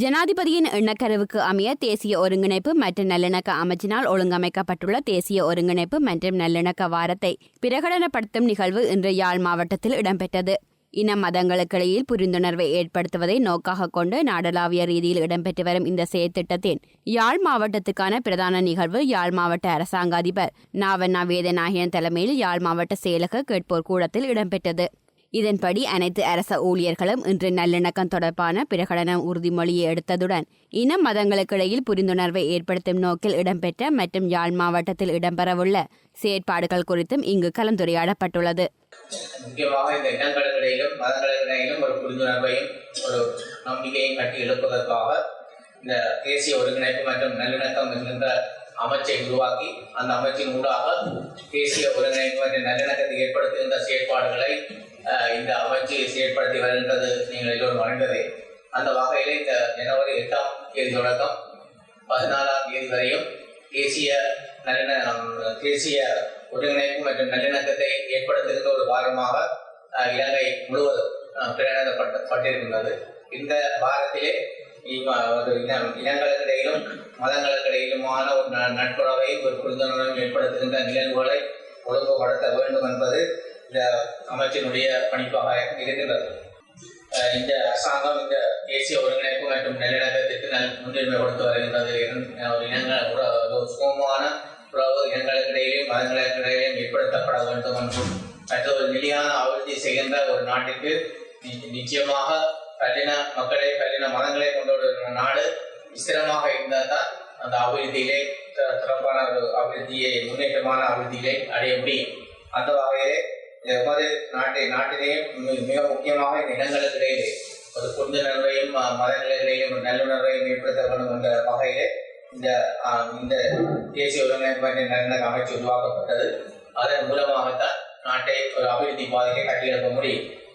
ஜனாதிபதியின் எண்ணக்கருவுக்கு அமைய தேசிய ஒருங்கிணைப்பு மற்றும் நல்லிணக்க அமைச்சினால் ஒழுங்கமைக்கப்பட்டுள்ள தேசிய ஒருங்கிணைப்பு மற்றும் நல்லிணக்க வாரத்தை பிரகடனப்படுத்தும் நிகழ்வு இன்று யாழ் மாவட்டத்தில் இடம்பெற்றது. இன மதங்களுக்கிடையில் புரிந்துணர்வை ஏற்படுத்துவதை நோக்காக கொண்டு நாடளாவிய ரீதியில் இடம்பெற்று வரும் இந்த செயற்திட்டத்தின் யாழ் மாவட்டத்துக்கான பிரதான நிகழ்வு யாழ் மாவட்ட அரசாங்க அதிபர் நாவண்ணா வேதநாயகன் தலைமையில் யாழ் மாவட்ட செயலக கேட்போர் கூடத்தில் இடம்பெற்றது. இதன்படி அனைத்து அரச ஊழியர்களும் இன்று நல்லிணக்கம் தொடர்பான பிரகடன உறுதிமொழியை எடுத்ததுடன் இன மதங்களுக்கிடையில் புரிந்துணர்வை ஏற்படுத்தும் நோக்கில் இடம்பெற்ற மற்றும் யாழ் மாவட்டத்தில் இடம்பெறவுள்ள செயற்பாடுகள் குறித்தும் இங்கு கலந்துரையாடப்பட்டுள்ளது. முக்கியமாக இந்த இனங்களுக்கிடையிலும் மதங்களுக்கிடையிலும் ஒரு புரிந்துணர்வையும் ஒரு நம்பிக்கையும் கட்டி எழுப்பதற்காக இந்த தேசிய ஒருங்கிணைப்பு மற்றும் நல்லிணக்கம் என்கின்ற அமைச்சை உருவாக்கி அந்த அமைச்சின் ஊடாக தேசிய ஒருங்கிணைப்பு மற்றும் நல்லிணக்கத்தை ஏற்படுத்துகின்ற செயற்பாடுகளை இந்த அமைச்சு செயற்படுத்தி வருகின்றது நீங்கள் எல்லோரும் அறிந்ததே அந்த வகையில் இந்த ஜனவரி எட்டாம் தேதி தொடக்கம் பதினாலாம் தேதி வரையும் தேசிய நல்லிண தேசிய ஒருங்கிணைப்பு மற்றும் நல்லிணக்கத்தை ஏற்படுத்துகின்ற ஒரு வாரமாக இலங்கை முழுவதும் அஹ், பிரகடனப்பட்டிருக்கின்றது இந்த வாரத்திலே ஒரு இனம் இனங்களுக்கிடையிலும் மதங்களுக்கிடையிலுமான ஒரு ந- நட்புறவையும் ஒரு புரிந்துணர்வையும் ஏற்படுத்துகின்ற நிகழ்வுகளை ஒழுங்குபடுத்த வேண்டும் என்பது இந்த அமைச்சினுடைய பணிப்பாக இருக்கிறது இந்த அரசாங்கம் இந்த தேசிய ஒருங்கிணைப்பு மற்றும் நல்லிணக்கத்திற்கு நல் முன்னுரிமை கொடுத்து வருகின்றது. ஒரு இனங்கள் ஒரு சுகமான உறவு இனங்களுக்கிடையிலும் மதங்களுக்கிடையிலும் ஏற்படுத்தப்பட வேண்டும் என்றும் மற்ற ஒரு நிலையான அபிவிருத்தி செய்கின்ற ஒரு நாட்டிற்கு நி- நிச்சயமாக கல்லின மக்களை கல்லின மதங்களை கொண்டு ஒரு நாடு விசிரமாக இருந்தால் தான் அந்த அபிவிருத்தியிலே சிறப்பான ஒரு அபிவிருத்தியை முன்னேற்றமான அபிவிருத்தியிலே அடைய முடியும். அந்த வகையிலே எவ்வாறு நாட்டை நாட்டிலேயும் மிக முக்கியமாக இந்த இனங்களுக்கு ஒரு புரிந்துணர்வையும் ம- ஒரு நல்லுணர்வையும் ஏற்படுத்த வேண்டும் என்ற வகையிலே இந்த இந்த தேசிய ஒருங்கிணைப்பு மற்றும் அமைச்சு உருவாக்கப்பட்டது. அதன் மூலமாகத்தான் நாட்டை ஒரு அபிவிருத்தி பாதையை கட்டியெழுப்ப முடியும்.